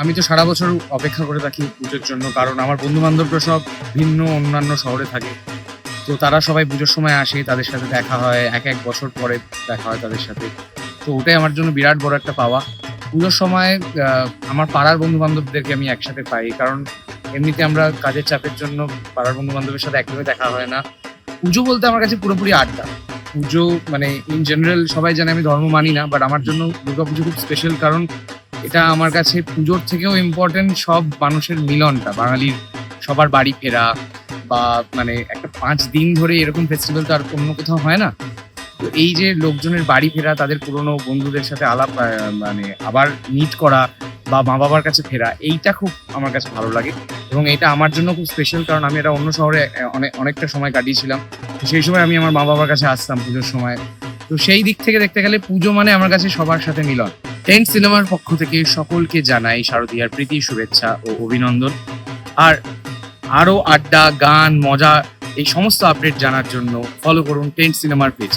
আমি তো সারা বছর অপেক্ষা করে থাকি পুজোর জন্য, কারণ আমার বন্ধু বান্ধবরা সব ভিন্ন, অন্যান্য শহরে থাকে। তো তারা সবাই পুজোর সময় আসে, তাদের সাথে দেখা হয়, এক এক বছর পরে দেখা হয় তাদের সাথে। তো ওটাই আমার জন্য বিরাট বড় একটা পাওয়া। পুজোর সময় আমার পাড়ার বন্ধু বান্ধবদেরকে আমি একসাথে পাই, কারণ এমনিতে আমরা কাজের চাপের জন্য পাড়ার বন্ধু বান্ধবের সাথে একদমই দেখা হয় না। পুজো বলতে আমার কাছে পুরোপুরি আড্ডা। পুজো মানে ইন জেনারেল সবাই জানে আমি ধর্ম মানি না বাট আমার জন্য দুর্গাপুজো খুব স্পেশাল কারণ এটা আমার কাছে পুজোর থেকেও ইম্পর্টেন্ট সব মানুষের মিলনটা, বাঙালির সবার বাড়ি ফেরা বা মানে একটা পাঁচ দিন ধরে এরকম ফেস্টিভ্যাল তো আর অন্য কোথাও হয় না। তো এই যে লোকজনের বাড়ি ফেরা, তাদের পুরনো বন্ধুদের সাথে আলাপ মানে আবার মিট করা বা মা বাবার কাছে ফেরা, এইটা খুব আমার কাছে ভালো লাগে এবং এটা আমার জন্য খুব স্পেশাল কারণ আমি এটা অন্য শহরে অনেক অনেকটা সময় কাটিয়েছিলাম। সেই সময় আমি আমার মা বাবার কাছে আসতাম পুজোর সময়। তো সেই দিক থেকে দেখতে গেলে পুজো মানে আমার কাছে সবার সাথে মিলন। টেন্ট সিনেমার পক্ষ থেকে সকলকে জানাই শারদীয়ার প্রীতি, শুভেচ্ছা ও অভিনন্দন। আর আরও আড্ডা, গান, মজা, এই সমস্ত আপডেট জানার জন্য ফলো করুন টেন্ট সিনেমার পেজ